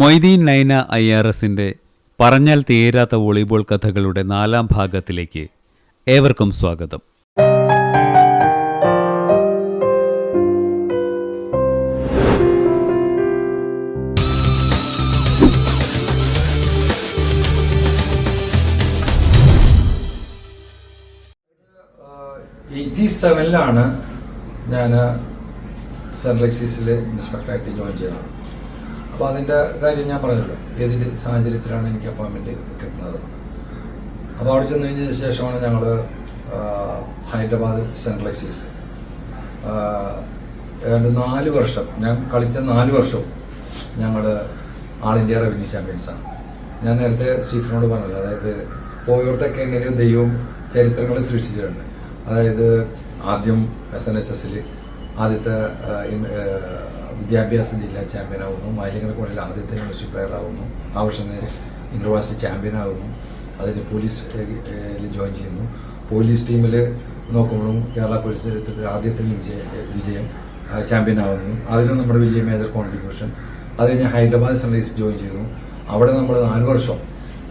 Moideen Naina I R എസിന്റെ പറഞ്ഞാൽ തീരാത്ത വോളിബോൾ കഥകളുടെ നാലാം ഭാഗത്തിലേക്ക് ഏവർക്കും സ്വാഗതം. സെവനിലാണ് ഞാൻ സെൻട്രൽ എക്സീസിൽ ഇൻസ്പെക്ടറായിട്ട് ജോയിൻ ചെയ്തത്. അപ്പോൾ അതിന്റെ കാര്യം ഞാൻ പറഞ്ഞല്ലോ. ഏത് സാഹചര്യത്തിലാണ് എനിക്ക് അപ്പോയിൻമെന്റ് കിട്ടുന്നത്. അപ്പോൾ അവിടെ ചെന്ന് കഴിഞ്ഞ ശേഷമാണ് ഞങ്ങൾ ഹൈദരാബാദ് സെൻട്രൽ എക്സൈസ് ഏതാണ്ട് നാല് വർഷം ഞാൻ കളിച്ച നാല് വർഷവും ഞങ്ങൾ ആൾ ഇന്ത്യ റവന്യൂ ചാമ്പ്യൻസാണ്. ഞാൻ നേരത്തെ സ്റ്റീഫനോട് പറഞ്ഞല്ലോ അതായത് പോയോടത്തൊക്കെ എങ്ങനെയോ ദൈവം ചരിത്രങ്ങൾ സൃഷ്ടിച്ചിട്ടുണ്ട്. അതായത് ആദ്യം എസ് എൻ എച്ച് എസിൽ ആദ്യത്തെ വിദ്യാഭ്യാസ ജില്ലാ മാലിന്യ കോളേജിൽ ആദ്യത്തെ യൂണിവേഴ്സിറ്റി പ്ലെയർ ആവുന്നു. ആ വർഷം യൂണിവേഴ്സിറ്റി ചാമ്പ്യൻ ആവുന്നു. അതിന് പോലീസ് ജോയിൻ ചെയ്യുന്നു. പോലീസ് ടീമിൽ നോക്കുമ്പോഴും കേരള പോലീസ് ചരിത്രത്തിൽ ആദ്യത്തെ വിജയ ചാമ്പ്യൻ ആവുന്നു. അതിന് നമ്മുടെ വലിയ മേജർ കോൺട്രിബ്യൂഷൻ അത് കഴിഞ്ഞ് ഹൈദരാബാദ് സൺറൈസ് ജോയിൻ ചെയ്യുന്നു. അവിടെ നമ്മൾ നാല് വർഷം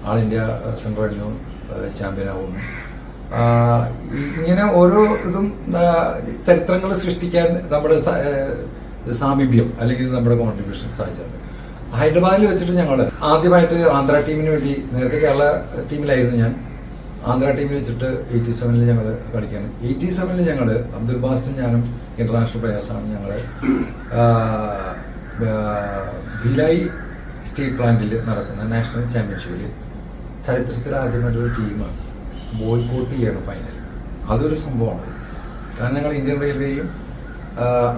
ആൾ ഇന്ത്യ സെൻട്രലിനു ചാമ്പ്യൻ ആവുന്നു. ഇങ്ങനെ ഓരോ ഇതും ചരിത്രങ്ങൾ സൃഷ്ടിക്കാൻ നമ്മുടെ സാമീപ്യം അല്ലെങ്കിൽ നമ്മുടെ കോൺട്രിബ്യൂഷൻ സാധിച്ചിട്ടുണ്ട് ഹൈദരാബാദിൽ വെച്ചിട്ട് ഞങ്ങൾ ആദ്യമായിട്ട് ആന്ധ്ര ടീമിന് വേണ്ടി നേരത്തെ കേരള ടീമിലായിരുന്നു ഞാൻ. ആന്ധ്ര ടീമിൽ വെച്ചിട്ട് എയ്റ്റി സെവനിൽ ഞങ്ങൾ കളിക്കാണ്. എയ്റ്റി സെവനിൽ ഞങ്ങൾ അബ്ദുൽ ബാസ്റ്റും ഞാനും ഇന്റർനാഷണൽ പ്ലേയേഴ്സാണ് ഞങ്ങൾ ഭിലായി സ്റ്റീൽ പ്ലാന്റിൽ നടക്കുന്ന നാഷണൽ ചാമ്പ്യൻഷിപ്പിൽ ചരിത്രത്തിൽ ആദ്യമായിട്ടൊരു ടീമാണ്. ബോയ്ക്കോട്ട് ചെയ്യാണ് ഫൈനൽ അതൊരു സംഭവമാണ്. കാരണം ഞങ്ങൾ ഇന്ത്യൻ റെയിൽവേയും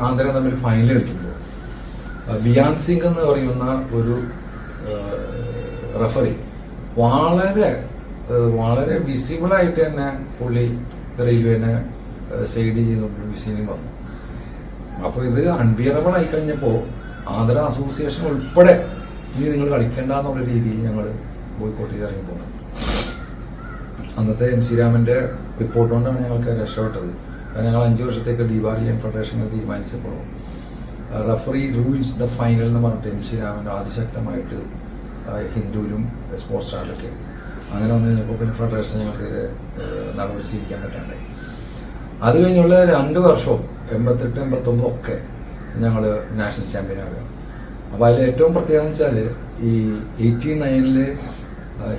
ആന്ധ്ര തമ്മിൽ ഫൈനൽ കളിക്കുന്നത് ബിയാൻ സിംഗ് എന്ന് പറയുന്ന ഒരു റഫറി വളരെ വളരെ വിസിബിളായിട്ട് തന്നെ പുള്ളി റെയിൽവേനെ സൈഡ് ചെയ്തുകൊണ്ട് വിസീനി വന്നു. അപ്പോൾ ഇത് അൺബിയറബിൾ ആയി കഴിഞ്ഞപ്പോൾ ആന്ധ്ര അസോസിയേഷൻ ഉൾപ്പെടെ ഇനി നിങ്ങൾ കളിക്കണ്ട എന്നുള്ള രീതിയിൽ ഞങ്ങൾ ബോയ്ക്കോട്ട് ഇറങ്ങി പോകുന്നത് അന്നത്തെ എം സി രാമന്റെ റിപ്പോർട്ട് കൊണ്ടാണ് ഞങ്ങൾക്ക് രക്ഷപ്പെട്ടത്. കാരണം ഞങ്ങൾ അഞ്ച് വർഷത്തേക്ക് ഡിവാറിയൻ ഫെഡറേഷൻ തീരുമാനിച്ചപ്പോൾ റഫറി റൂൾസ് ദ ഫൈനൽ എന്ന് പറഞ്ഞിട്ട് എം സി രാമൻ അതിശക്തമായിട്ട് ഹിന്ദുവിലും സ്പോർട്സ് സ്റ്റാറിലൊക്കെ അങ്ങനെ വന്നു കഴിഞ്ഞപ്പോൾ പിന്നെ ഫെഡറേഷൻ ഞങ്ങൾക്ക് നടപടി സ്വീകരിക്കാൻ പറ്റാണ്ടായി. അത് കഴിഞ്ഞുള്ള രണ്ട് വർഷവും എൺപത്തെട്ട് എൺപത്തൊമ്പതും ഒക്കെ ഞങ്ങൾ നാഷണൽ ചാമ്പ്യൻ ആകുക. അപ്പോൾ അതിൽ ഏറ്റവും പ്രത്യേകത എന്ന് വെച്ചാൽ ഈ എയ്റ്റി നയനിൽ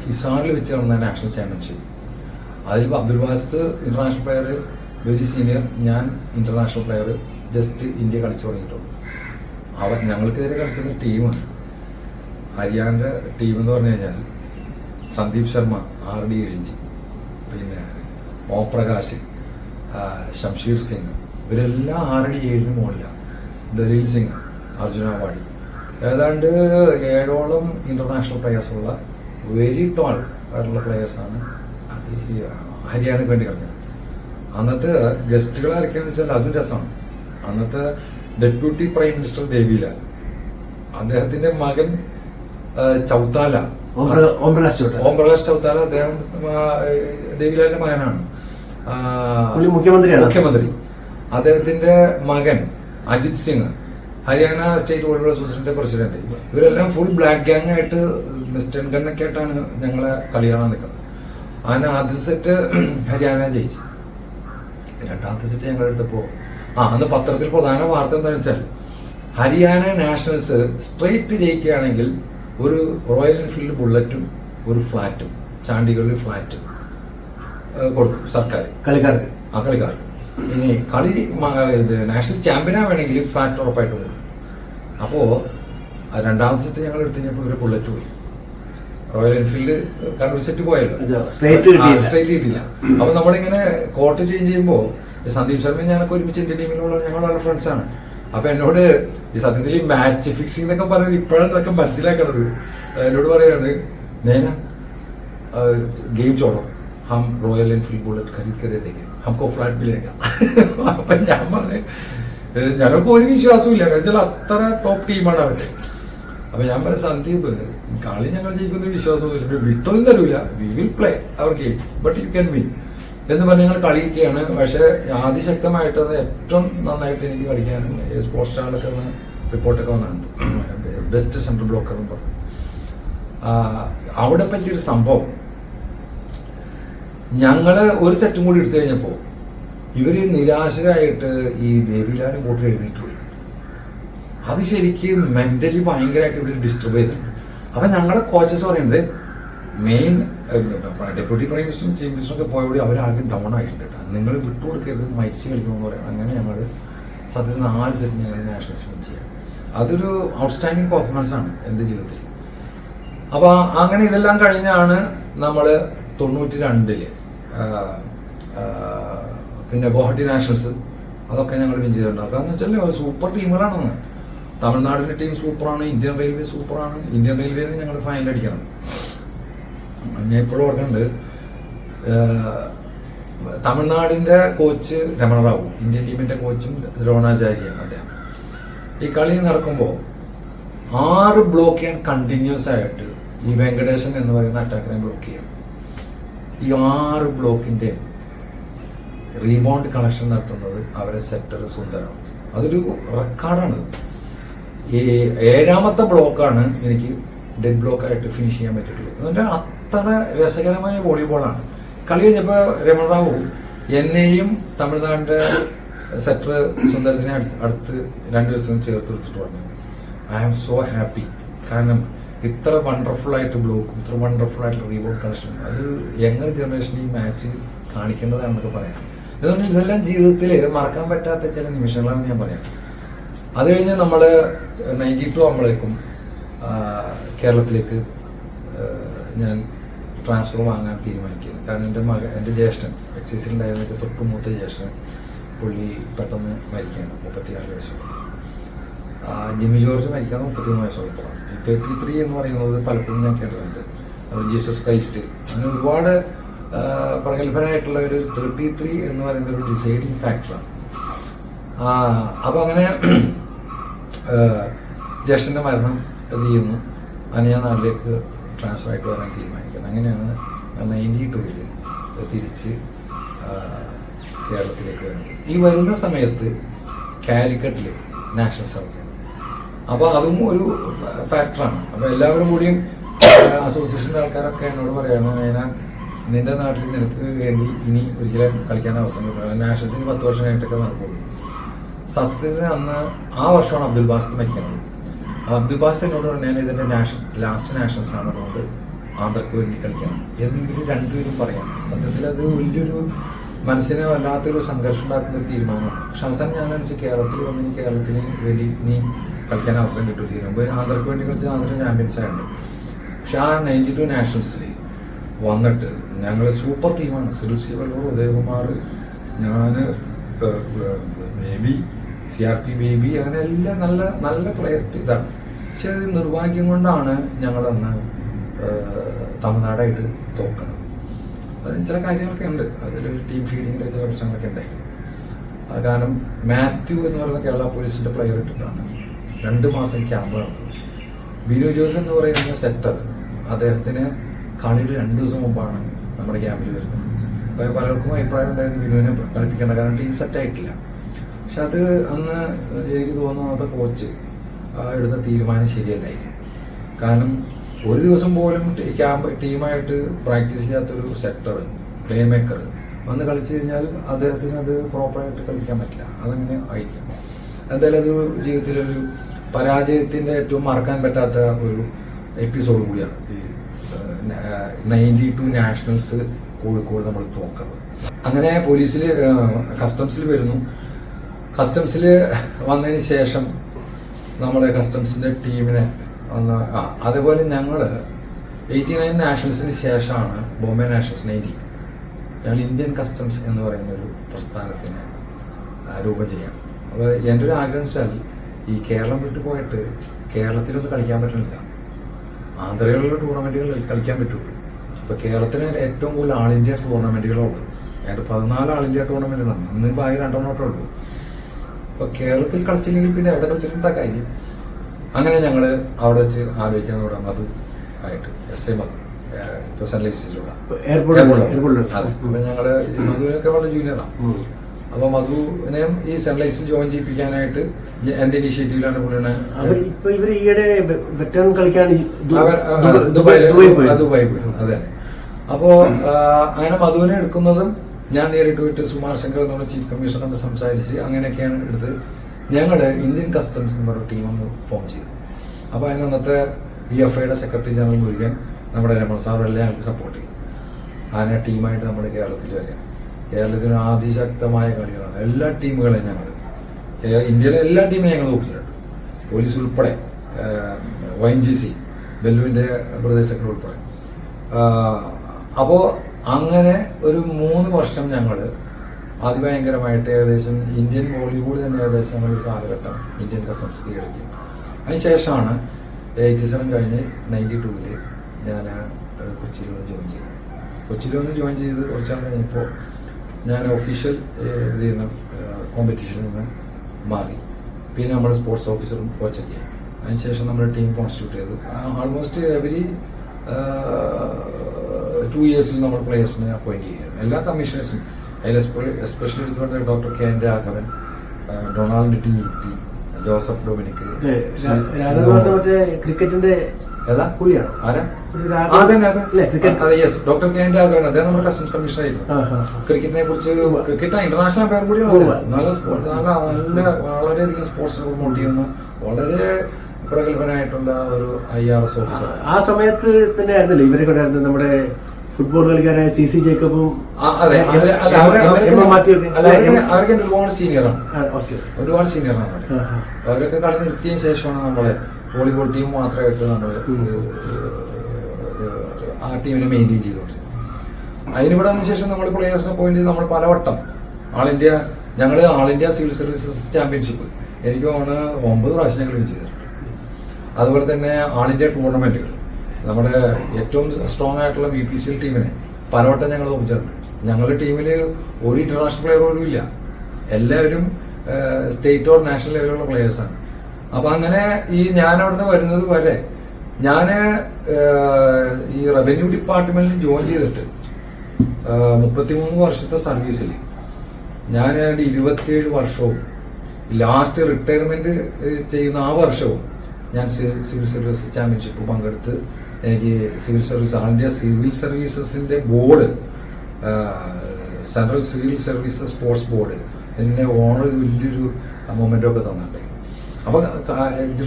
ഹിസാറിൽ വെച്ച് നടന്ന നാഷണൽ ചാമ്പ്യൻഷിപ്പ് അതിൽ Abdul Basith international player very senior ഞാൻ ഇന്റർനാഷണൽ പ്ലെയർ ജസ്റ്റ് ഇന്ത്യ കളിച്ചു തുടങ്ങിയിട്ടുള്ളൂ. അവ ഞങ്ങൾക്കെതിരെ കളിക്കുന്ന ടീമാണ് ഹരിയാനയുടെ ടീം എന്ന് പറഞ്ഞു കഴിഞ്ഞാൽ സന്ദീപ് ശർമ്മ ആർ ഡി എഴിഞ്ചി പിന്നെ ഓം പ്രകാശ് ഷംഷീർ സിംഗ് ഇവരെല്ലാം ആർ ഡി ഏഴിന് മുകളിലാണ് ദലീൽ സിംഗ് അർജുന അവാർഡി ഏതാണ്ട് ഏഴോളം ഇന്റർനാഷണൽ പ്ലെയേഴ്സുള്ള വെരി ടോൾ ആയിട്ടുള്ള പ്ലെയേഴ്സാണ് ഹരിയാനയ്ക്ക് വേണ്ടി കളിക്കുന്നത്. അന്നത്തെ ഗസ്റ്റുകൾ ആരൊക്കെയാണെന്ന് വെച്ചാൽ അതും രസമാണ്. അന്നത്തെ ഡെപ്യൂട്ടി പ്രൈം മിനിസ്റ്റർ ദേവിലാൽ അദ്ദേഹത്തിന്റെ മകൻ ചൗത്താല. ഓം പ്ര- ഓം പ്രകാശ് ചൗത്താല. അദ്ദേഹം ദേവിലാലിന്റെ മകനാണ്. മുഖ്യമന്ത്രിയാണ്. മുഖ്യമന്ത്രി. അദ്ദേഹത്തിന്റെ മകൻ അജിത് സിംഗ് ഹരിയാന സ്റ്റേറ്റ് വോളിബോൾ അസോസിയേഷന്റെ പ്രസിഡന്റ്. ഇവരെല്ലാം ഫുൾ ബ്ലാക്ക് ഗാങ് ആയിട്ട് വെസ്റ്റേൺ ഗണ്ണൊക്കെ ആയിട്ടാണ് ഞങ്ങളെ കളി കാണാൻ നിൽക്കുന്നത്. അങ്ങനെ ആദ്യ സെറ്റ് ഹരിയാന ജയിച്ചു. രണ്ടാമത്തെ സെറ്റ് ഞങ്ങൾ എടുത്തപ്പോ ആ അന്ന് പത്രത്തിൽ പ്രധാന വാർത്ത എന്താണെന്ന് വെച്ചാൽ ഹരിയാന നാഷണൽസ് സ്ട്രേറ്റ് ജയിക്കുകയാണെങ്കിൽ ഒരു റോയൽ എൻഫീൽഡ് ബുള്ളറ്റും ഒരു ഫ്ലാറ്റും ചാണ്ടികളിൽ ഫ്ലാറ്റ് കൊടുക്കും സർക്കാർ. കളിക്കാർക്ക്. ആ കളിക്കാർക്ക്. ഇനി കളി നാഷണൽ ഇത് നാഷണൽ ചാമ്പ്യനാവേണമെങ്കിൽ ഫ്ലാറ്റ് ഉറപ്പായിട്ടും കൊടുക്കും. അപ്പോൾ രണ്ടാമത്തെ സെറ്റ് ഞങ്ങൾ എടുത്തു കഴിഞ്ഞപ്പോൾ ഒരു ബുള്ളറ്റ് പോയി. റോയൽ എൻഫീൽഡ് കണ്ണൂർ പോയല്ലോ. സ്ട്രൈറ്റ് കിട്ടില്ല അപ്പൊ നമ്മളിങ്ങനെ കോട്ട് ചേഞ്ച് ചെയ്യുമ്പോൾ സന്ദീപ് ശർമ്മ ഞാനൊക്കെ ഒരുമിച്ച് എന്റെ ടീമിലുള്ള ഞങ്ങൾ നല്ല ഫ്രണ്ട്സാണ് അപ്പൊ എന്നോട് ഈ സത്യത്തിൽ ഈ മാച്ച് ഫിക്സിംഗ് എന്നൊക്കെ പറയുന്നത് ഇപ്പോഴാണ് ഇതൊക്കെ മനസ്സിലാക്കണത്. എന്നോട് പറയാണ് നേന ഗെയിം ചോടോ. ഹം റോയൽ എൻഫീൽഡ് ബുള്ളറ്റ് ഖരീദ് കരേ ദേഖെ ഹംകോ ഫ്ലാറ്റ് ബിലേക്കാം അപ്പൊ ഞാൻ പറഞ്ഞു ഞങ്ങൾക്ക് ഒരു വിശ്വാസവും ഇല്ല. കാരണം അത്ര ടോപ്പ് ടീമാണ് അവരുടെ അപ്പൊ ഞാൻ പറഞ്ഞ സന്ദീപ് കളി ഞങ്ങൾ ജയിക്കുന്ന വിശ്വാസമൊന്നുമില്ല വിട്ടൊന്നും തരൂല. We will play our game but you can win എന്ന് പറഞ്ഞ് ഞങ്ങൾ കളിക്കുകയാണ്. പക്ഷേ ആദിശക്തമായിട്ട് അത് ഏറ്റവും നന്നായിട്ട് എനിക്ക് കളിക്കാനും സ്പോർട്സ് ചാനലൊക്കെ ഒന്ന് റിപ്പോർട്ടൊക്കെ വന്നിട്ടുണ്ട്. ബെസ്റ്റ് സെൻട്രൽ ബ്ലോക്കർ എന്ന് പറഞ്ഞു. അവിടെ പറ്റിയൊരു സംഭവം. ഞങ്ങൾ ഒരു സെറ്റും കൂടി എടുത്തു കഴിഞ്ഞപ്പോൾ ഇവർ നിരാശരായിട്ട് ഈ ദേവിലാലും കൂട്ടർ പോയി. അത് ശരിക്കും മെന്റലി ഭയങ്കരമായിട്ട് ഇവർ ഡിസ്റ്റർബ് ചെയ്തിട്ടുണ്ട്. അപ്പൊ ഞങ്ങളുടെ കോച്ചസ് പറയുന്നത് മെയിൻ ഡെപ്യൂട്ടി പ്രൈം മിനിസ്റ്ററും ചീഫ് മിനിസ്റ്ററും ഒക്കെ പോയോടി അവരാരും ഡൗൺ ആയിട്ടുണ്ട് കേട്ടോ. നിങ്ങൾ വിട്ടുകൊടുക്കരുത് മരിച്ചു കളിക്കുമെന്ന് പറയാം. അങ്ങനെ ഞങ്ങൾ സത്യത്തിൽ നാല് സെറ്റ് ഞങ്ങൾ നാഷണൽ വിൻ ചെയ്യാം. അതൊരു ഔട്ട്സ്റ്റാൻഡിങ് പെർഫോമൻസ് ആണ് എന്റെ ജീവിതത്തിൽ. അപ്പോൾ അങ്ങനെ ഇതെല്ലാം കഴിഞ്ഞാണ് നമ്മൾ തൊണ്ണൂറ്റി ആ, പിന്നെ ഗുവാഹട്ടി നാഷണൽസ് അതൊക്കെ ഞങ്ങൾ വിൻ ചെയ്തിട്ടുണ്ട് കാരണം വെച്ചാൽ സൂപ്പർ ടീമുകളാണെന്ന് തമിഴ്നാടിന്റെ ടീം സൂപ്പറാണ് ഇന്ത്യൻ റെയിൽവേ സൂപ്പറാണ് ഇന്ത്യൻ റെയിൽവേനെ ഞങ്ങൾ ഫൈനൽ അടിക്കണം. ഞാൻ ഇപ്പോഴും ഓർക്കുന്നുണ്ട് തമിഴ്നാടിന്റെ കോച്ച് രമണ റാവു ഇന്ത്യൻ ടീമിന്റെ കോച്ചും ദ്രോണാചാര്യാണ് അദ്ദേഹം. ഈ കളി നടക്കുമ്പോൾ ആറ് ബ്ലോക്ക് ചെയ്യാൻ കണ്ടിന്യൂസ് ആയിട്ട് ഈ വെങ്കടേശൻ എന്ന് പറയുന്ന അറ്റാക്കിനെ ബ്ലോക്ക് ചെയ്യാം. ഈ ആറ് ബ്ലോക്കിന്റെ റീബൗണ്ട് കണക്ഷൻ നടത്തുന്നത് അവരെ സെക്ടർ സുന്ദരം അതൊരു റെക്കോർഡാണ് ഈ ഏഴാമത്തെ ബ്ലോക്കാണ് എനിക്ക് ഡെഡ് ബ്ലോക്ക് ആയിട്ട് ഫിനിഷ് ചെയ്യാൻ പറ്റിയിട്ടുള്ളത്. എന്നിട്ട് അത്ര രസകരമായ വോളിബോളാണ് കളി കഴിഞ്ഞപ്പോൾ രമണ റാവു എന്നെയും തമിഴ്നാടിന്റെ സെക്ടർ സുന്ദരത്തിനെ അടുത്ത് അടുത്ത് രണ്ടു ദിവസം ചേർത്ത് വെച്ചിട്ട് പറഞ്ഞു. ഐ ആം സോ ഹാപ്പി കാരണം ഇത്ര വണ്ടർഫുൾ ആയിട്ട് ബ്ലോക്കും ഇത്ര വണ്ടർഫുൾ ആയിട്ട് റീബോൾ കണക്ഷൻ അത് യങ്ങർ ജനറേഷൻ ഈ മാച്ച് കാണിക്കേണ്ടതാണെന്നൊക്കെ പറയാം. ഇതെല്ലാം ജീവിതത്തിൽ മറക്കാൻ പറ്റാത്ത ചില നിമിഷങ്ങളാണ് ഞാൻ പറയാം അത് കഴിഞ്ഞ് നമ്മൾ നയന്റി ടു ആകുമ്പോഴേക്കും കേരളത്തിലേക്ക് ഞാൻ ട്രാൻസ്ഫർ വാങ്ങാൻ തീരുമാനിക്കുന്നു കാരണം എന്റെ മക എന്റെ ജ്യേഷ്ഠൻ എക്സൈസിലുണ്ടായിരുന്ന എന്റെ തൊട്ട് മൂത്ത ജ്യേഷ്ഠൻ പുള്ളി പെട്ടെന്ന് മരിക്കുകയാണ് മുപ്പത്തിയാറ് വയസ്സുള്ള. ജിമ്മി ജോർജ് മരിക്കാൻ മുപ്പത്തിമൂന്ന് വയസ്സുള്ളപ്പോഴാണ് ഈ തേർട്ടി ത്രീ എന്ന് പറയുന്നത് പലപ്പോഴും ഞാൻ കേട്ടിട്ടുണ്ട്. Jesus Christ. അങ്ങനെ ഒരുപാട് പ്രഗത്ഭരായിട്ടുള്ള ഒരു തേർട്ടി ത്രീ എന്ന് പറയുന്ന ഒരു ഡിസൈഡിങ് ഫാക്ടറാണ്. അപ്പോൾ അങ്ങനെ ജ്യേഷ്ഠന്റെ മരണം ഇത് ചെയ്യുന്നു. അനിയ നാട്ടിലേക്ക് ട്രാൻസ്ഫർ ആയിട്ട് വരാൻ തീരുമാനിക്കുന്നത് അങ്ങനെയാണ് നയന്റി ടൂവിൽ തിരിച്ച് കേരളത്തിലേക്ക് വരുന്നത്. ഈ വരുന്ന സമയത്ത് കാലിക്കറ്റിൽ നാഷണൽ സർവീസ് അപ്പോൾ അതും ഒരു ഫാക്ടറാണ് അപ്പോൾ എല്ലാവരും കൂടിയും അസോസിയേഷന്റെ ആൾക്കാരൊക്കെ എന്നോട് പറയാണ് മേന നിന്റെ നാട്ടിൽ നിനക്ക് വേണ്ടി ഇനി ഒരിക്കലും കളിക്കാൻ അവസരം കിട്ടും നാഷണൽസിന് പത്ത് വർഷം കഴിഞ്ഞിട്ടൊക്കെ നടക്കുള്ളൂ. സത്യത്തിൽ അന്ന് ആ വർഷമാണ് അബ്ദുൽ ബാസിത്ത് മരിക്കുന്നത് അബ്ദുൽ എന്നോട് ഞാൻ ഇതിന്റെ നാഷണൽ ലാസ്റ്റ് നാഷണൽസ് ആണ് അതുകൊണ്ട് ആന്ധ്രക്ക് വേണ്ടി കളിക്കണം എന്നിവർ രണ്ടുപേരും പറയാം. സത്യത്തിൽ അത് വലിയൊരു മനസ്സിനെ വല്ലാത്തൊരു സംഘർഷം ഉണ്ടാക്കുന്ന തീരുമാനമാണ്. പക്ഷെ അവസാനം ഞാൻ വെച്ചാൽ കേരളത്തിൽ വന്ന് ഇനി കേരളത്തിന് വേണ്ടി ഇനി കളിക്കാൻ അവസരം കിട്ടില്ല മുമ്പ് ആന്ധ്രക്ക് വേണ്ടി കളിച്ച ആന്ധ്ര ചാമ്പ്യൻസ് ആയിട്ടുണ്ട്. പക്ഷെ ആ നയന്റി ടു നാഷണൽസിൽ വന്നിട്ട് ഞങ്ങൾ സൂപ്പർ ടീമാണ് സിറിൽ സിവല്ലൂർ ഉദയകുമാർ ഞാൻ Baby C R P Baby അങ്ങനെ എല്ലാം നല്ല നല്ല പ്ലെയർ ഇതാണ്. പക്ഷെ അത് നിർഭാഗ്യം കൊണ്ടാണ് ഞങ്ങളന്ന് തമിഴ്നാടായിട്ട് തോക്കണം അത് ചില കാര്യങ്ങളൊക്കെ ഉണ്ട്. അതിലൊരു ടീം ഫീഡിങ്ങിന്റെ ചില പ്രശ്നങ്ങളൊക്കെ ഉണ്ടായി. അത് കാരണം മാത്യു എന്ന് പറയുന്ന കേരള പോലീസിന്റെ പ്ലെയർ ഇട്ടിട്ടാണ് രണ്ട് മാസം ക്യാമ്പ് നടന്നത്. ബിനു ജോസ് എന്ന് പറയുന്ന സെറ്റർ അദ്ദേഹത്തിന് കളിയുടെ രണ്ട് ദിവസം മുമ്പാണ് നമ്മുടെ ക്യാമ്പിൽ വരുന്നത്. അപ്പോൾ പലർക്കും അഭിപ്രായം ഉണ്ടായിരുന്നു ബിനുവിനെ കളിപ്പിക്കേണ്ട. കാരണം ടീം സെറ്റ് ആയിട്ടില്ല. പക്ഷെ അത് അന്ന് എനിക്ക് തോന്നുന്നു അന്നത്തെ കോച്ച് എടുത്ത തീരുമാനം ശരിയല്ലായിരിക്കും കാരണം ഒരു ദിവസം പോലും ക്യാമ്പ് ടീമായിട്ട് പ്രാക്ടീസ് ചെയ്യാത്തൊരു സെക്ടർ പ്ലേ മേക്കർ വന്ന് കളിച്ചു കഴിഞ്ഞാൽ അദ്ദേഹത്തിന് അത് പ്രോപ്പറായിട്ട് കളിക്കാൻ പറ്റില്ല. അതങ്ങനെ ആയിരിക്കും. എന്തായാലും അത് ജീവിതത്തിലൊരു പരാജയത്തിന്റെ ഏറ്റവും മറക്കാൻ പറ്റാത്ത ഒരു എപ്പിസോഡ് കൂടിയാണ് ഈ നയന്റി ടു നാഷണൽസ് കോഴിക്കോട് നമ്മൾ തോക്കുന്നത് അങ്ങനെ പോലീസിൽ കസ്റ്റംസിൽ വരുന്നു. കസ്റ്റംസിൽ വന്നതിന് ശേഷം നമ്മുടെ കസ്റ്റംസിന്റെ ടീമിനെ വന്ന് ആ അതുപോലെ ഞങ്ങൾ എയ്റ്റി നയൻ നാഷണൽസിന് ശേഷമാണ് ബോംബെ നാഷണൽസ് നയന്റി ഞങ്ങൾ ഇന്ത്യൻ കസ്റ്റംസ് എന്ന് പറയുന്ന ഒരു പ്രസ്ഥാനത്തിന് രൂപം ചെയ്യാം അപ്പോൾ എന്റെ ഒരു ആഗ്രഹം വെച്ചാൽ ഈ കേരളം വിട്ടു പോയിട്ട് കേരളത്തിലൊന്നും കളിക്കാൻ പറ്റുന്നില്ല. ആന്ധ്രയിലുള്ള ടൂർണമെന്റുകളിൽ കളിക്കാൻ പറ്റുള്ളൂ. അപ്പോൾ കേരളത്തിന് ഏറ്റവും കൂടുതൽ ആൾ ഇന്ത്യ ടൂർണമെന്റുകളുള്ളത് അതിന്റെ പതിനാല് ആൾ ഇന്ത്യ ടൂർണമെന്റുകളാണ് അന്ന് ഇപ്പോൾ രണ്ടെണ്ണം രണ്ടെണ്ണോട്ടേ ഉള്ളൂ. അപ്പോൾ കേരളത്തിൽ കളിച്ചില്ലെങ്കിൽ പിന്നെ എവിടെ കളിച്ചിട്ട് കാര്യം? അങ്ങനെ ഞങ്ങൾ അവിടെ വെച്ച് ആലോചിക്കാൻ തുടങ്ങും. മധു ആയിട്ട് എസ് എ മധു ഞങ്ങൾ. അതെ. അപ്പം മധുവിനൊക്കെ വളരെ ജൂനിയറാണ്. അപ്പൊ മധുവിനെ ഈ സൺലൈസിൽ ജോയിൻ ചെയ്യിപ്പിക്കാനായിട്ട് എന്റെ ഇനീഷ്യേറ്റീവിലാണ് പുള്ളിയുടെ ഇവർ ഈയിടെ കളിക്കാൻ ദുബായ് ദുബായ് പോയി. അതെ. അപ്പോ അങ്ങനെ മധുവിനെ എടുക്കുന്നതും ഞാൻ നേരിട്ട് പോയിട്ട് സുമാർ ശങ്കർ എന്നുള്ള ചീഫ് കമ്മീഷണറോട് സംസാരിച്ച് അങ്ങനെയൊക്കെയാണ് എടുത്ത് ഞങ്ങൾ ഇന്ത്യൻ കസ്റ്റംസ് എന്ന് പറഞ്ഞ ടീം ഒന്ന് ഫോം ചെയ്തു. അപ്പോൾ അതിന് അന്നത്തെ ബി എഫ് ഐയുടെ സെക്രട്ടറി ജനറൽ മുരുകൻ നമ്മുടെ രമൺ സാറെല്ലാം ഞങ്ങൾക്ക് സപ്പോർട്ട് ചെയ്തു. അങ്ങനെ ടീമായിട്ട് നമ്മൾ കേരളത്തിൽ വരികയാണ് കേരളത്തിന് അതിശക്തമായ കളികളാണ് എല്ലാ ടീമുകളെയും ഞങ്ങൾ ഇന്ത്യയിലെ എല്ലാ ടീമിനെയും ഞങ്ങൾ തോപ്പിച്ചിട്ടുണ്ട് പോലീസ് ഉൾപ്പെടെ വൈൻ ജി സി ബെല്ലുവിന്റെ പ്രദേശങ്ങൾ ഉൾപ്പെടെ. അപ്പോൾ അങ്ങനെ ഒരു മൂന്ന് വർഷം ഞങ്ങൾ അതിഭയങ്കരമായിട്ട് ഏകദേശം ഇന്ത്യൻ ബോളിവുഡ് തന്നെ ഏകദേശം ഒരു കാലഘട്ടം ഇന്ത്യൻ കസ്റ്റംസ് കീഴടക്കി. അതിനുശേഷമാണ് എയ്റ്റി സെവൻ കഴിഞ്ഞ് നയന്റി ടൂവിൽ ഞാൻ കൊച്ചിയിൽ വന്ന് ജോയിൻ ചെയ്തു കൊച്ചിയിൽ വന്ന് ജോയിൻ ചെയ്ത് കുറച്ചാൽ കഴിഞ്ഞപ്പോൾ ഞാൻ ഒഫീഷ്യൽ ഇത് ചെയ്യുന്ന കോമ്പറ്റീഷനിൽ നിന്ന് മാറി. പിന്നെ നമ്മുടെ സ്പോർട്സ് ഓഫീസറും കോച്ചൊക്കെ ആയി. അതിനുശേഷം നമ്മുടെ ടീം കോൺസ്റ്റിറ്റ്യൂട്ട് ചെയ്തു. ആൾമോസ്റ്റ് എവരി ടു ഇയേഴ്സിൽ നമ്മൾ പ്ലേയേഴ്സിനെ അപ്പോയിന്റ് ചെയ്യുകയാണ്. എല്ലാ കമ്മീഷണേഴ്സും അതിൽ എസ്പെഷ്യലി എടുത്തുകൊണ്ട് doctor K N Raghavan Donald T T Joseph Dominic മറ്റേ ക്രിക്കറ്റിന്റെ ഏതാ? പുള്ളിയാണോ ആരാ? ഒരു രാഘവൻ- ആ, അതന്നെ. അതെ അല്ലേ, ക്രിക്കറ്റ്. അതെ yes doctor K N Raghavan അദ്ദേഹം നമ്മുടെ കസ്റ്റംസ് കമ്മീഷണർ ആയിരുന്നു. ആ, ആ, ആ. ക്രിക്കറ്റിനെ കുറിച്ച് ക്രിക്കറ്റ് ഇന്റർനാഷണൽ പേർ കൂടിയാണ്. നല്ല നല്ല നല്ല വളരെയധികം സ്പോർട്സിനെ പ്രൊമോട്ട് ചെയ്യുന്ന വളരെ പ്രഗത്ഭനായിട്ടുള്ള ഒരു ഐ ആർ എസ് ഓഫീസർ ആ സമയത്ത് തന്നെ ആയിരുന്നല്ലോ? ഇവരെ കൊണ്ടായിരുന്നു നമ്മുടെ ഫുട്ബോൾ കളിക്കാരായ സി സി ജേക്കബും അവരൊക്കെ ഒരുപാട് സീനിയറാണ് ഒരുപാട് സീനിയറാണ്. അവരൊക്കെ കളി നിർത്തിയതിന് ശേഷമാണ് നമ്മളെ വോളിബോൾ ടീം മാത്രമായിട്ട് നമ്മൾ ആ ടീമിനെ മെയിന്റെയിൻ ചെയ്തോണ്ട് അതിനിവിടെ ശേഷം നമ്മൾ പ്ലേയേഴ്സിനെ പോയിന്റ് നമ്മൾ പലവട്ടം ആൾ ഇന്ത്യ ഞങ്ങൾ all India civil services championship എനിക്ക് തോന്നുന്നു ഒമ്പത് പ്രാവശ്യം ഞങ്ങൾ ചെയ്തിട്ടുണ്ട്. അതുപോലെ തന്നെ ആൾ ഇന്ത്യ ടൂർണമെന്റുകൾ നമ്മുടെ ഏറ്റവും സ്ട്രോങ് ആയിട്ടുള്ള ബി പി സി എൽ ടീമിനെ പലവട്ടം ഞങ്ങൾ തോപ്പിച്ചിട്ടുണ്ട് ഞങ്ങളുടെ ടീമിൽ ഒരു ഇന്റർനാഷണൽ പ്ലെയർ പോലും ഇല്ല. എല്ലാവരും സ്റ്റേറ്റ് ഓർ നാഷണൽ ലെവലിലുള്ള പ്ലെയേഴ്സാണ് അപ്പൊ അങ്ങനെ ഈ ഞാൻ അവിടുന്ന് വരുന്നത് വരെ ഞാൻ ഈ റവന്യൂ ഡിപ്പാർട്ട്മെന്റിൽ ജോയിൻ ചെയ്തിട്ട് മുപ്പത്തിമൂന്ന് വർഷത്തെ സർവീസിൽ ഞാൻ ഇരുപത്തിയേഴ് വർഷവും ലാസ്റ്റ് റിട്ടയർമെന്റ് ചെയ്യുന്ന ആ വർഷവും ഞാൻ സിവിൽ സർവീസസ് ചാമ്പ്യൻഷിപ്പ് പങ്കെടുത്ത് എനിക്ക് civil service all India civil സർവീസസിന്റെ board central civil services sports board എന്നെ ഓണർ വലിയൊരു മൊമെന്റോ ഒക്കെ തന്നിട്ടുണ്ട്. അപ്പൊ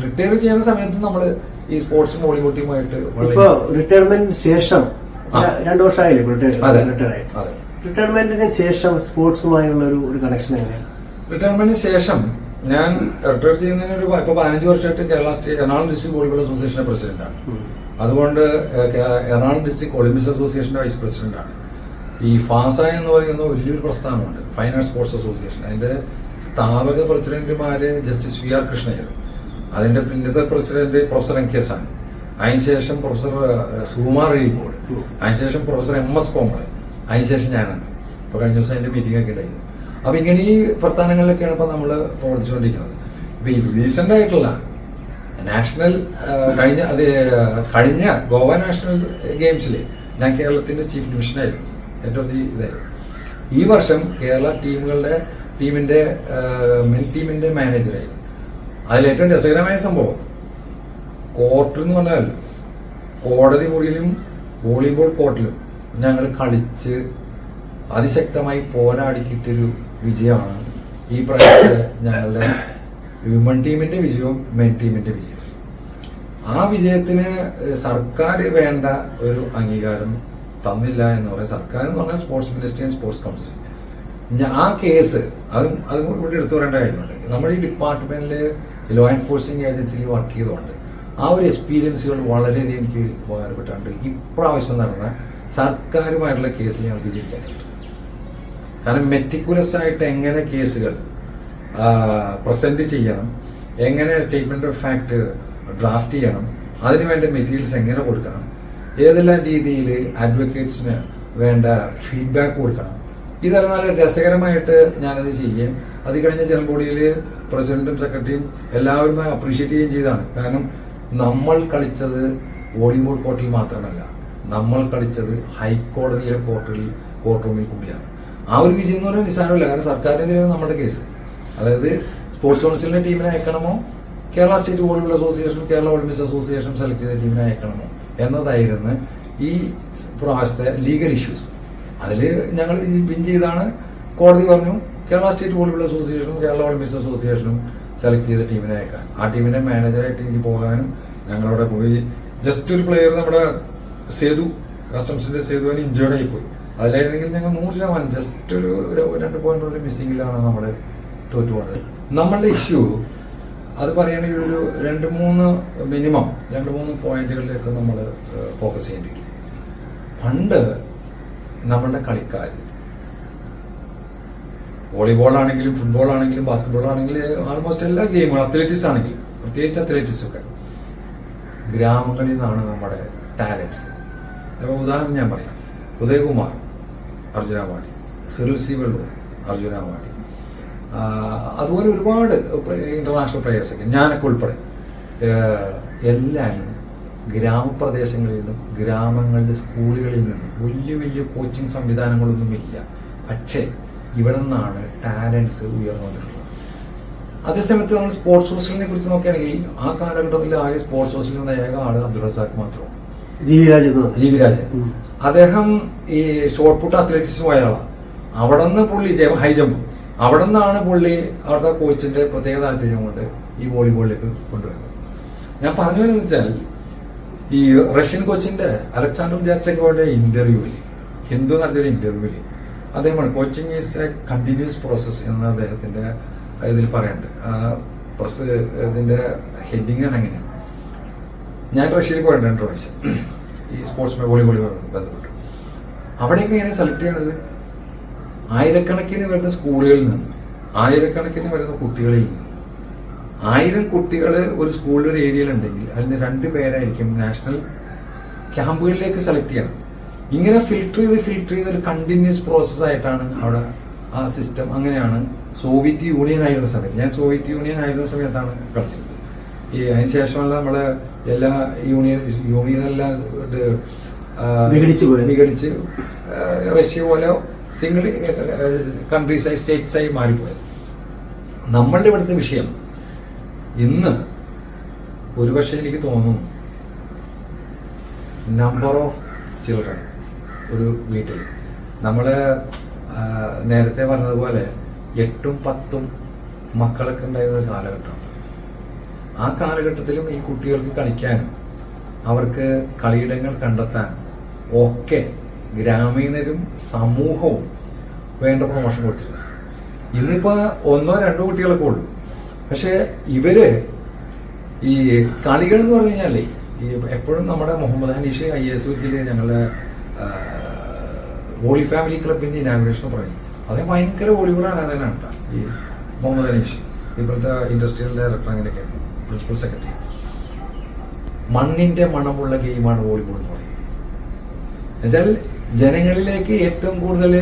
റിട്ടയർ ചെയ്യുന്ന സമയത്ത് നമ്മൾ ഈ സ്പോർട്സും ബോളിവുഡുമായിട്ട് റിട്ടയർമെന്റ് റിട്ടയർമെന്റിന് ശേഷം രണ്ടു വർഷമായില്ലേ ഇപ്പൊ റിട്ടയർ ആയി റിട്ടയർമെന്റിന് ശേഷം സ്പോർട്സുമായുള്ള ഒരു കണക്ഷൻ എങ്ങനെയാണ്? റിട്ടയർമെന്റിന് ശേഷം ഞാൻ റിട്ടയർ ചെയ്യുന്നതിന് ഒരു ഇപ്പൊ പതിനഞ്ച് വർഷമായിട്ട് Kerala state Ernakulam district volleyball അസോസിയേഷന്റെ പ്രസിഡന്റാണ്. അതുകൊണ്ട് എറണാകുളം ഡിസ്ട്രിക്ട് ഒളിമ്പിക്സ് അസോസിയേഷന്റെ വൈസ് പ്രസിഡന്റാണ്. ഈ ഫാസ എന്ന് പറയുന്ന വലിയൊരു പ്രസ്ഥാനമുണ്ട്. Fine arts sports association. അതിന്റെ സ്ഥാപക പ്രസിഡന്റുമാര് ജസ്റ്റിസ് വി ആർ കൃഷ്ണയ്യർ. അതിന്റെ പിന്നത്തെ പ്രസിഡന്റ് പ്രൊഫസർ എം കെ സാൻ. അതിനുശേഷം പ്രൊഫസർ സുകുമാർ റീബോർഡ് അതിനുശേഷം പ്രൊഫസർ എം എസ് കോമൾ അതിനുശേഷം ഞാനാണ്. ഇപ്പൊ കഴിഞ്ഞ ദിവസം അതിന്റെ മീറ്റിംഗ് ഒക്കെ ഉണ്ടായിരുന്നു. അപ്പൊ ഇങ്ങനെ ഈ പ്രസ്ഥാനങ്ങളിലൊക്കെയാണ് ഇപ്പൊ നമ്മൾ പ്രവർത്തിച്ചുകൊണ്ടിരിക്കുന്നത്. ഇപ്പൊ ഈ റീസെന്റ് ആയിട്ടുള്ള നാഷണൽ കഴിഞ്ഞ അത് കഴിഞ്ഞ ഗോവ നാഷണൽ ഗെയിംസിൽ ഞാൻ കേരളത്തിന്റെ ചീഫ് ഡിവിഷനായിരുന്നു ഏറ്റവും ദി ഇതായിരുന്നു. ഈ വർഷം കേരള ടീമുകളുടെ ടീമിന്റെ മെൻ ടീമിന്റെ മാനേജറായിരുന്നു അതിൽ ഏറ്റവും രസകരമായ സംഭവം കോർട്ട് എന്ന് പറഞ്ഞാൽ കോടതി മുറിയിലും വോളിബോൾ കോർട്ടിലും ഞങ്ങൾ കളിച്ച് അതിശക്തമായി പോരാടി കിട്ടിയൊരു വിജയമാണ്. ഈ പ്രാവശ്യത്തെ ഞങ്ങളുടെ വിമൺ ടീമിന്റെ വിജയവും മെൻ ടീമിന്റെ വിജയവും. ആ വിജയത്തിന് സർക്കാർ വേണ്ട ഒരു അംഗീകാരം തന്നില്ല എന്ന് പറയാം. സർക്കാർ എന്ന് പറഞ്ഞാൽ സ്പോർട്സ് ആൻഡ് സ്പോർട്സ് കൗൺസിൽ ആ കേസ് അതും അതും ഇവിടെ എടുത്തു പറയേണ്ട കാര്യമുണ്ട്. നമ്മുടെ ഈ ഡിപ്പാർട്ട്മെന്റിൽ ലോ എൻഫോഴ്സിംഗ് ഏജൻസിയിൽ വർക്ക് ചെയ്തുകൊണ്ട് ആ ഒരു എക്സ്പീരിയൻസുകൾ വളരെയധികം എനിക്ക് ഉപകാരപ്പെട്ടുണ്ട് ഇപ്രാവശ്യം നടന്ന സർക്കാരുമായിട്ടുള്ള കേസിൽ ഞങ്ങൾക്ക് ജയിക്കാനായിട്ട് കാരണം മെറ്റിക്കുലസ് ആയിട്ട് എങ്ങനെ കേസുകൾ പ്രസന്റ് ചെയ്യണം എങ്ങനെ സ്റ്റേറ്റ്മെന്റ് ഓഫ് ഫാക്ട് ഡ്രാഫ്റ്റ് ചെയ്യണം അതിനുവേണ്ട മെറ്റീരിയൽസ് എങ്ങനെ കൊടുക്കണം ഏതെല്ലാം രീതിയിൽ അഡ്വക്കേറ്റ്സിന് വേണ്ട ഫീഡ്ബാക്ക് കൊടുക്കണം. ഇതെല്ലാം നല്ല രസകരമായിട്ട് ഞാനത് ചെയ്യുകയും അത് കഴിഞ്ഞ ജനറൽ ബോഡിയിൽ പ്രസിഡന്റും സെക്രട്ടറിയും എല്ലാവരും അപ്രീഷിയേറ്റ് ചെയ്യുകയും ചെയ്തതാണ്. കാരണം നമ്മൾ കളിച്ചത് വോളിബോൾ കോർട്ടിൽ മാത്രമല്ല നമ്മൾ കളിച്ചത് ഹൈക്കോടതിയിലെ കോർട്ടിൽ കോർട്ട് റൂമിൽ കൂടിയാണ്. ആ ഒരു വിജയം എന്ന് പറയുന്നത് നിസ്സാരമല്ല. കാരണം സർക്കാരിനെതിരെയാണ് നമ്മുടെ കേസ്. അതായത് സ്പോർട്സ് കൗൺസിലിന്റെ ടീമിനെ അയക്കണമോ? Kerala state volleyball association Kerala olympics association select ചെയ്ത ടീമിനെ അയക്കണമോ? എന്നതായിരുന്നു ഈ പ്രാവശ്യത്തെ ലീഗൽ ഇഷ്യൂസ് അതിൽ ഞങ്ങൾ വിൻ ചെയ്താണ്. കോടതി പറഞ്ഞു കേരള സ്റ്റേറ്റ് വോളിബോൾ അസോസിയേഷനും കേരള ഒളിമ്പിക്സ് അസോസിയേഷനും സെലക്ട് ചെയ്ത ടീമിനെ അയക്കാൻ ആ ടീമിന്റെ മാനേജറായിട്ട് എനിക്ക് പോകാനും ഞങ്ങളവിടെ പോയി. ജസ്റ്റ് ഒരു പ്ലെയർ നമ്മുടെ സേതു കസ്റ്റംസിന്റെ സേതുവിന് ഇഞ്ചേർഡ് ആയി പോയി. അതിലായിരുന്നെങ്കിൽ ഞങ്ങൾ നൂറ് ശതമാനം ജസ്റ്റ് ഒരു ഒരു രണ്ട് പോയിന്റ് മിസ്സിങ്ങിലാണ് നമ്മൾ തോറ്റുപോയത് നമ്മളുടെ ഇഷ്യൂ അത് പറയുകയാണെങ്കിൽ ഒരു രണ്ട് മൂന്ന് മിനിമം രണ്ട് മൂന്ന് പോയിന്റുകളിലേക്ക് നമ്മൾ ഫോക്കസ് ചെയ്യേണ്ടി വരും പണ്ട് നമ്മളുടെ കളിക്കാർ വോളിബോൾ ആണെങ്കിലും ഫുട്ബോൾ ആണെങ്കിലും ബാസ്കറ്റ്ബോൾ ആണെങ്കിലും ആൾമോസ്റ്റ് എല്ലാ ഗെയിമുകളും അത്ലറ്റിക്സ് ആണെങ്കിലും പ്രത്യേകിച്ച് അത്ലറ്റിക്സ് ഒക്കെ ഗ്രാമങ്ങളിൽ നിന്നാണ് നമ്മുടെ ടാലൻസ് അപ്പോൾ ഉദാഹരണം ഞാൻ പറയാം. ഉദയകുമാർ അർജുനാവാടി സിറിൽ സി വെള്ളൂർ അർജുന ആ, അതുപോലെ ഒരുപാട് ഇന്റർനാഷണൽ പ്ലേയേഴ്സൊക്കെ ഞാനൊക്കെ ഉൾപ്പെടെ. എല്ലാവരും ഗ്രാമപ്രദേശങ്ങളിൽ നിന്നും ഗ്രാമങ്ങളിലെ സ്കൂളുകളിൽ നിന്നും വലിയ വലിയ കോച്ചിങ് സംവിധാനങ്ങളൊന്നുമില്ല പക്ഷേ ഇവിടെ നിന്നാണ് ടാലൻസ് ഉയർന്നു വന്നിട്ടുള്ളത്. അതേസമയത്ത് നമ്മൾ സ്പോർട്സ് ഹോസ്റ്റലിനെ കുറിച്ച് നോക്കുകയാണെങ്കിൽ ആ കാലഘട്ടത്തിൽ ആകെ സ്പോർട്സ് ഹോസ്റ്റലിൽ നിന്ന ഏക ആൾ അബ്ദുൾ റസാഖ് മാത്രമാണ്. ജീവിരാജ് ജീവിരാജൻ. അദ്ദേഹം ഈ ഷോർട്ട് പുട്ട് അത്ലറ്റിക്സ് പോയ ആളാണ് അവിടെ നിന്ന് പുള്ളി ഹൈ ജമ്പ് അവിടെ നിന്നാണ് പുള്ളി അവിടുത്തെ കോച്ചിന്റെ പ്രത്യേക താല്പര്യം കൊണ്ട് ഈ വോളിബോളിലേക്ക് കൊണ്ടുവരുന്നത്. ഞാൻ പറഞ്ഞു വെച്ചാൽ ഈ റഷ്യൻ കോച്ചിന്റെ അലക്സാണ്ടർ ജാച്ചക്കോയുടെ ഇന്റർവ്യൂവിൽ ഹിന്ദു നടത്തിയൊരു ഇന്റർവ്യൂവിൽ അദ്ദേഹമാണ് coaching is a continuous process എന്ന് അദ്ദേഹത്തിന്റെ ഇതിൽ പറയുന്നുണ്ട് പ്രസ് ഇതിന്റെ ഹെഡിങ് അങ്ങനെയാണ് ഞാൻ റഷ്യയിൽ പോയിട്ടുണ്ട് രണ്ട് പ്രാവശ്യം. ഈ സ്പോർട്സ് വോളിബോളുമായി ബന്ധപ്പെട്ട്. അവിടെയൊക്കെ ഇങ്ങനെ സെലക്ട് ചെയ്യണത് ആയിരക്കണക്കിന് വരുന്ന സ്കൂളുകളിൽ നിന്ന് ആയിരക്കണക്കിന് വരുന്ന കുട്ടികളിൽ നിന്ന്. ആയിരം കുട്ടികൾ ഒരു സ്കൂളിൽ ഒരു ഏരിയയിൽ ഉണ്ടെങ്കിൽ അതിന് രണ്ട് പേരായിരിക്കും നാഷണൽ ക്യാമ്പുകളിലേക്ക് സെലക്ട് ചെയ്യണം ഇങ്ങനെ ഫിൽട്ടർ ചെയ്ത് ഫിൽട്ടർ ചെയ്ത് ഒരു കണ്ടിന്യൂസ് പ്രോസസ് ആയിട്ടാണ് അവിടെ ആ സിസ്റ്റം അങ്ങനെയാണ് സോവിയറ്റ് യൂണിയൻ ആയിരുന്ന സമയത്ത്. ഞാൻ സോവിയറ്റ് യൂണിയൻ ആയിരുന്ന സമയത്താണ് കളിച്ചത് ഈ അതിന് ശേഷമുള്ള നമ്മൾ എല്ലാ യൂണിയൻ യൂണിയനെല്ലാം വിഘടിച്ച് പോയത്. റഷ്യ പോലെ സിംഗിൾ കൺട്രീസായി സ്റ്റേറ്റ്സായി മാറിപ്പോയത്. നമ്മളുടെ ഇവിടുത്തെ വിഷയം ഇന്ന് ഒരുപക്ഷെ എനിക്ക് തോന്നുന്നു നമ്പർ ഓഫ് ചിൽഡ്രൻ ഒരു വീട്ടിൽ. നമ്മൾ നേരത്തെ പറഞ്ഞതുപോലെ എട്ടും പത്തും മക്കളൊക്കെ ഉണ്ടായിരുന്ന ഒരു കാലഘട്ടമാണ് ആ കാലഘട്ടത്തിലും ഈ കുട്ടികൾക്ക് കളിക്കാനും അവർക്ക് കളിയിടങ്ങൾ കണ്ടെത്താൻ ഒക്കെ ഗ്രാമീണരും സമൂഹവും വേണ്ട പ്രമോഷൻ കൊടുത്തില്ല ഇന്നിപ്പോ ഒന്നോ രണ്ടോ കുട്ടികളൊക്കെ ഉള്ളൂ. പക്ഷെ ഇവർ ഈ കളികൾ എന്ന് പറഞ്ഞു കഴിഞ്ഞാലേ ഈ എപ്പോഴും നമ്മുടെ മുഹമ്മദ് ഹനീഷ് ഐ എസ് വിക്കിൽ ഞങ്ങളുടെ വോളി ഫാമിലി ക്ലബിന്റെ ഇനാഗുറേഷൻ പറയും അദ്ദേഹം ഭയങ്കര വോളിബോൾ ആരാധനാണ്. ഈ മുഹമ്മദ് ഹനീഷ്. ഇപ്പോഴത്തെ ഇൻഡസ്ട്രിയൽ ഡയറക്ടർ അങ്ങനെയൊക്കെ പ്രിൻസിപ്പൽ സെക്രട്ടറി മണ്ണിന്റെ മണമുള്ള ഗെയിമാണ് വോളിബോൾ എന്ന് പറയുന്നത്. എന്നുവെച്ചാൽ ജനങ്ങളിലേക്ക് ഏറ്റവും കൂടുതൽ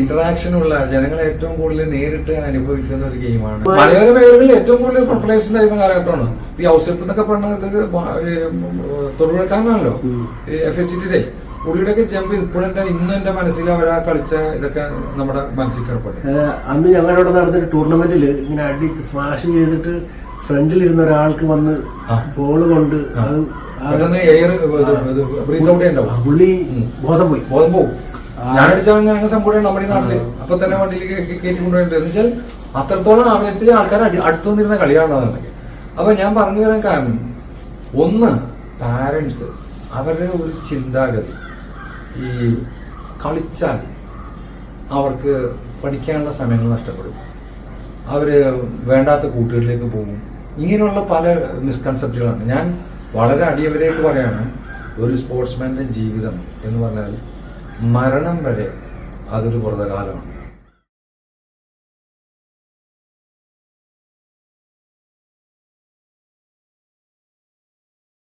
ഇന്ററാക്ഷൻ ഉള്ള ജനങ്ങളെ ഏറ്റവും കൂടുതൽ നേരിട്ട് അനുഭവിക്കുന്ന ഒരു ഗെയിമാണ്. മലയോര മേഖലകളിൽ ഏറ്റവും കൂടുതൽ പോപ്പുലേഷൻ ആയിരുന്ന കാലഘട്ടമാണ്. ഈ ഔസപ്പ് എന്നൊക്കെ പറഞ്ഞത്. ഈ എഫ് എസ് സിയുടെ പുള്ളിയുടെയൊക്കെ ചെമ്പ് ഇപ്പോഴും എന്റെ ഇന്ന് എന്റെ മനസ്സിൽ അവരാ കളിച്ച ഇതൊക്കെ നമ്മുടെ മനസ്സിൽ കിടപ്പുണ്ട്. അന്ന് ഞങ്ങളുടെ നടന്നൊരു ടൂർണമെന്റിൽ ഇങ്ങനെ അടിച്ച് സ്മാഷ് ചെയ്തിട്ട് ഫ്രണ്ടിലിരുന്ന ഒരാൾക്ക് വന്ന്. ബോൾ കൊണ്ട്. അത് പുള്ളി. ബോധം പോയി. ബോധം പോകും ആ. ഞാനടിച്ചാൽ അങ്ങനെ സംഭവം നമ്മുടെ ഈ നാട്ടിൽ. അപ്പൊ തന്നെ വണ്ടിയിലേക്ക് കയറ്റി കൊണ്ടുപോയിട്ട് എന്ന് വെച്ചാൽ അത്രത്തോളം ആവേശത്തിൽ ആൾക്കാർ അടി അടുത്തു നിന്നിരുന്ന കളിയാണ് അതൊക്കെ അപ്പൊ ഞാൻ പറഞ്ഞു വരാൻ കാരണം ഒന്ന് പാരൻസ് അവരുടെ ഒരു ചിന്താഗതി. ഈ കളിച്ചാൽ അവർക്ക് പഠിക്കാനുള്ള സമയങ്ങൾ നഷ്ടപ്പെടും. അവർ വേണ്ടാത്ത കൂട്ടുകളിലേക്ക് പോകും. ഇങ്ങനെയുള്ള പല മിസ്കൺസെപ്റ്റുകളാണ് ഞാൻ വളരെ അടിയവരായിട്ട് പറയാണ് ഒരു സ്പോർട്സ്മാന്റെ ജീവിതം എന്ന് പറഞ്ഞാൽ മരണം വരെ അതൊരു വ്രതകാലമാണ്.